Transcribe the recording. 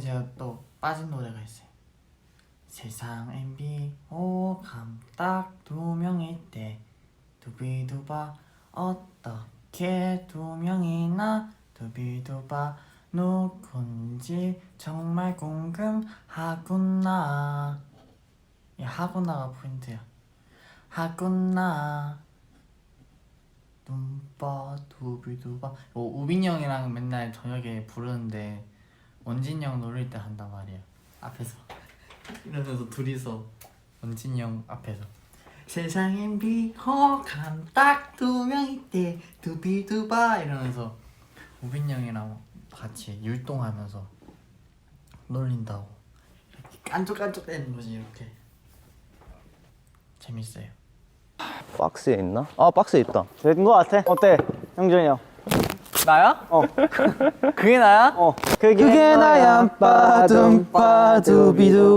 제가 또 빠진 노래가 있어요. 세상엔 비호감 딱 두 명일 때 두비두바 어떻게 두 명이나 두비두바 누군지 정말 궁금하구나. 이 하구나가 포인트야. 하구나. 눈빠 두비두바. 어, 우빈이 형이랑 맨날 저녁에 부르는데 원진이 형 노릴 때 한단 말이에요. 앞에서. 이러면서 둘이서. 원진이 형 앞에서. 세상엔 비호감 딱 두 명일 때 두비두바 이러면서. 우빈이 형이랑 같이 율동하면서 놀린다고. 이렇게 깐족깐족대는 거지 이렇게. 재밌어요. 박스에 있나? 아 박스에 있다. 된 거 같아. 어때, 형준이 형? 나야? 어. 그게 나야? 어. 그게, 나야 빠둠 빠두비두.